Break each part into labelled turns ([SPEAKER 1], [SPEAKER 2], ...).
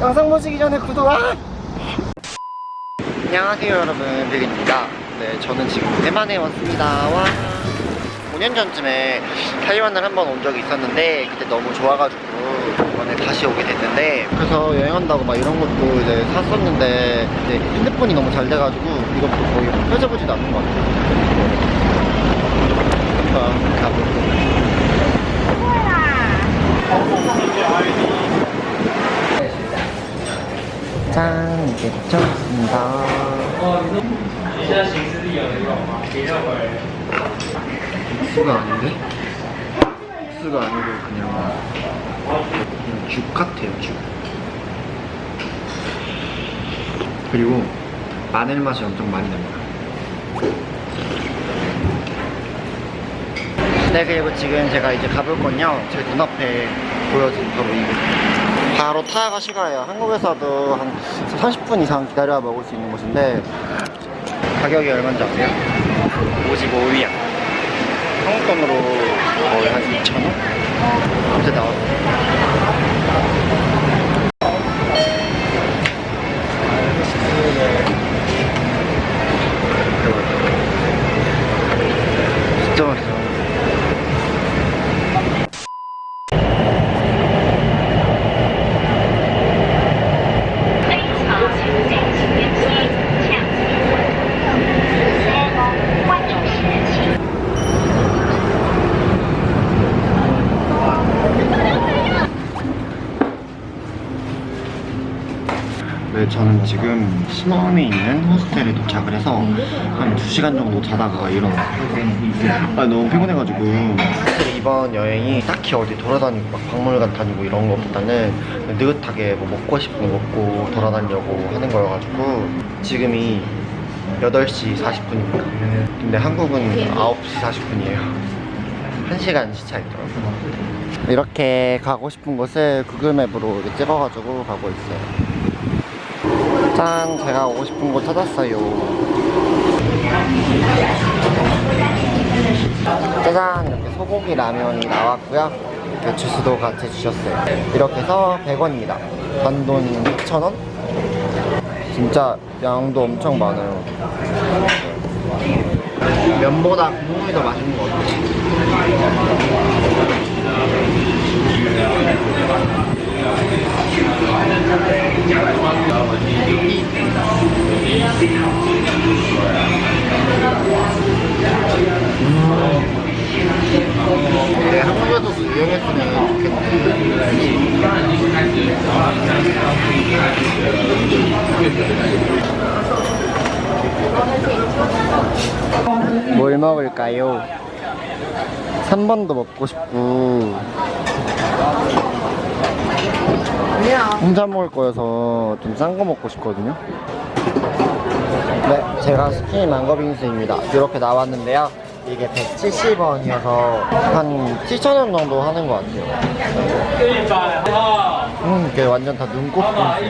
[SPEAKER 1] 영상 보시기 전에 구독 아! 안녕하세요 여러분 빌입니다. 네 저는 지금 대만에 왔습니다. 와! 5년 전쯤에 타이완을 한번 온 적이 있었는데 그때 너무 좋아가지고 이번에 다시 오게 됐는데 그래서 여행한다고 막 이런 것도 이제 샀었는데 이제 핸드폰이 너무 잘 돼가지고 이것도 거의 펴져보지도 않는 것 같아요. 한번 가볼게요 짠 이제 도착했습니다. 국수가 아닌데? 국수가 아니고 그냥, 그냥 죽 같아요 죽. 그리고 마늘 맛이 엄청 많이 납니다. 네 그리고 지금 제가 이제 가볼 건요. 제 눈앞에 보여진 바로 이거. 바로 타야가 시가예요 한국에서도 한 30분 이상 기다려야 먹을 수 있는 곳인데 가격이 얼마인지 아세요? 55위안 한국 돈으로 거의 한 2,000원? 아무튼 나왔어요 진짜 맛있어 네, 저는 지금 신원에 있는 호스텔에 도착을 해서 한 2시간 정도 자다가 일어났어요. 아, 너무 피곤해가지고. 사실 이번 여행이 딱히 어디 돌아다니고 막 박물관 다니고 이런 것보다는 느긋하게 뭐 먹고 싶은 거 먹고 돌아다니려고 하는 거여가지고 지금이 8시 40분입니다. 근데 한국은 9시 40분이에요. 1시간 시차 있더라고요. 이렇게 가고 싶은 곳을 구글맵으로 찍어가지고 가고 있어요. 짠! 제가 오고 싶은 곳 찾았어요. 짜잔! 이렇게 소고기 라면이 나왔고요. 이렇게 주스도 같이 주셨어요. 이렇게 해서 100원입니다. 단돈 2,000원? 진짜 양도 엄청 많아요. 면보다 국물이 더 맛있는 것 같아요. 뭘 먹을까요? 3번도 먹고 싶고. 혼자 먹을 거여서 좀 싼 거 먹고 싶거든요. 네 제가 시킨 망고 빙수입니다. 이렇게 나왔는데요 이게 170원이어서 한 7,000원 정도 하는 것 같아요. 음, 이게 완전 다 눈꽃 분수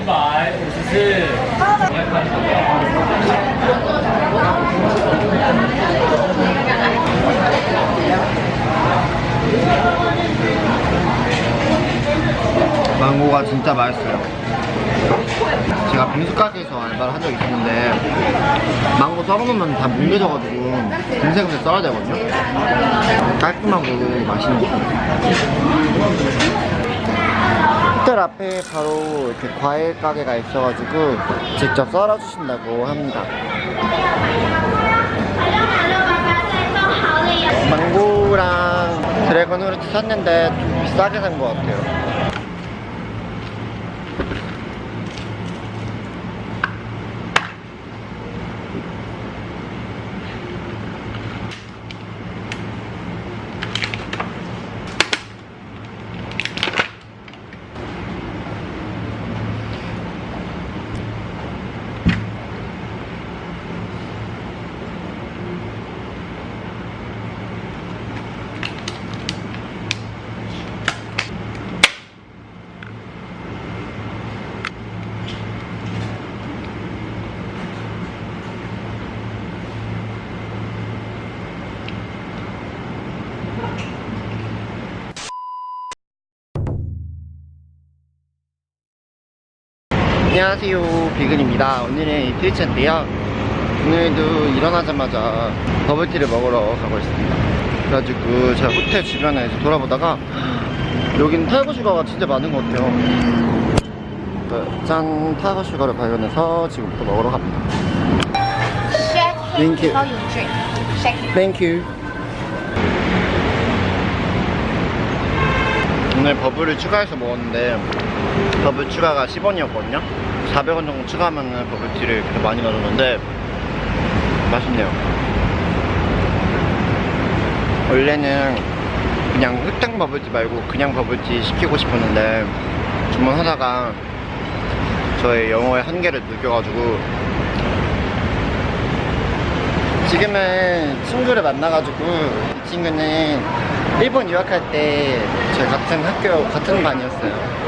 [SPEAKER 1] 망고가 진짜 맛있어요. 제가 빙수 가게에서 알바를 한 적이 있었는데 망고 썰어놓으면 다 뭉개져가지고 빙생을 썰어야 되거든요. 깔끔하고 맛있는 것. 호텔 앞에 바로 이렇게 과일 가게가 있어가지고 직접 썰어주신다고 합니다. 망고랑 드래곤 후르트 샀는데 좀 비싸게 산 것 같아요. 안녕하세요. 비근입니다. 오늘은 트위치인데요. 오늘도 일어나자마자 버블티를 먹으러 가고 있습니다. 그래가지고 제가 호텔 주변에 이제 돌아보다가 여긴 타이거 슈가가 진짜 많은 것 같아요. 네, 짠 타이거 슈가를 발견해서 지금부터 먹으러 갑니다. Thank you.
[SPEAKER 2] how you.
[SPEAKER 1] 오늘 버블을 추가해서 먹었는데 버블 추가가 10원이었거든요 400원 정도 추가하면 버블티를 그렇게 많이 가져오는데 맛있네요 원래는 그냥 흑당 버블티 말고 그냥 버블티 시키고 싶었는데 주문하다가 저의 영어의 한계를 느껴가지고 지금은 친구를 만나가지고 이 친구는 일본 유학할 때 저희 같은 학교 같은 반이었어요.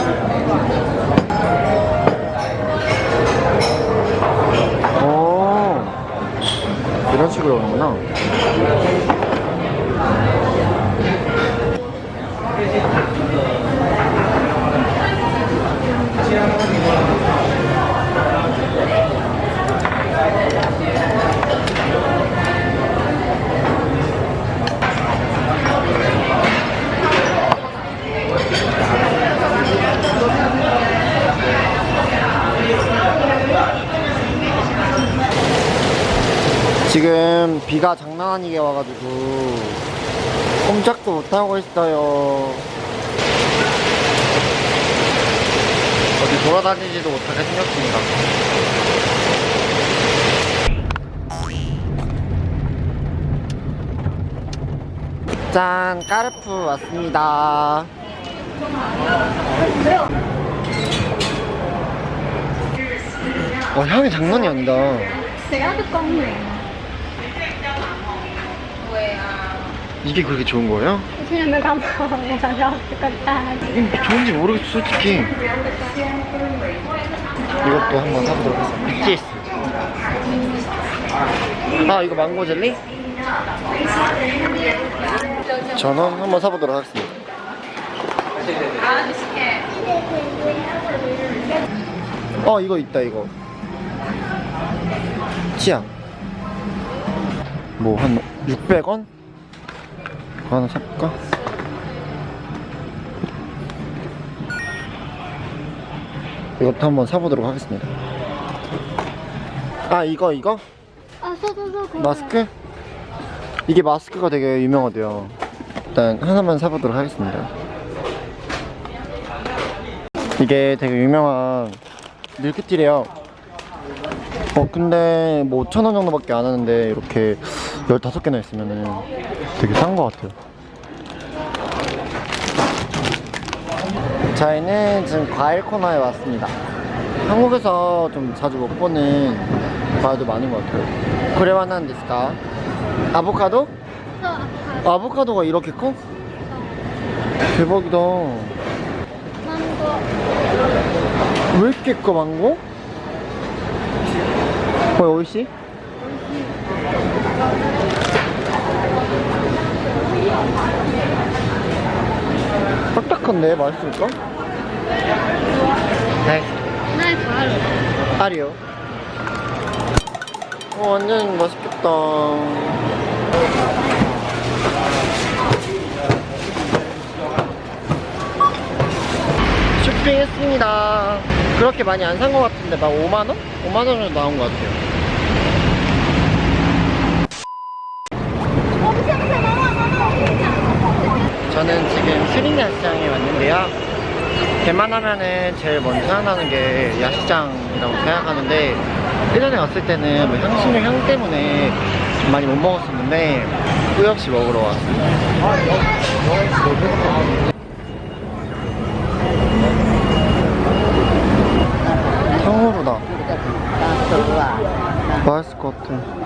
[SPEAKER 1] 식으로 오는구나 지금 비가 장난 아니게 와가지고 꼼짝도 못하고 있어요. 어디 돌아다니지도 못하게 생겼습니다. 짠 까르푸 왔습니다. 어 향이 장난이 아니다 이게 그렇게 좋은 거예요?
[SPEAKER 3] 그냥 가만히
[SPEAKER 1] 가져왔겠다. 좋은지 모르겠어, 솔직히. 이것도 한번 사보도록 하겠습니다. BTS. 아, 이거 망고 젤리? 전원 한번 사보도록 하겠습니다. 어, 이거 있다, 이거. 치약. 뭐, 한 600원? 이거 하나 살까? 이것도 한번 사보도록 하겠습니다 아 이거 이거?
[SPEAKER 3] 아, 사줘서
[SPEAKER 1] 마스크? 이게 마스크가 되게 유명하대요 일단 하나만 사보도록 하겠습니다 이게 되게 유명한 밀크티래요 어 근데 뭐 5천원 정도밖에 안 하는데 이렇게 15개나 있으면 되게 싼 것 같아요 저희는 지금 과일 코너에 왔습니다 한국에서 좀 자주 못 보는 과일도 많은 것 같아요 그래만한 데스까 아보카도?
[SPEAKER 3] 어, 어,
[SPEAKER 1] 아보카도가 이렇게 커? 대박이다
[SPEAKER 3] 망고
[SPEAKER 1] 왜 이렇게 커 망고? 어, 거의 오이씨? 딱딱한데 맛있을까? 네.
[SPEAKER 3] 하나에 다 알아.
[SPEAKER 1] 알이요. 어, 완전 맛있겠다. 쇼핑했습니다. 그렇게 많이 안 산 것 같은데 막 5만 원? 5만 원으로 나온 것 같아요. 저는 지금 스링 야시장에 왔는데요. 대만하면 제일 먼저 생각나는 게 야시장이라고 생각하는데 예전에 왔을 때는 뭐 향신료 향 때문에 많이 못 먹었었는데 꾸역시 먹으러 왔습니다. 성우로다. 맛있을 것 같아.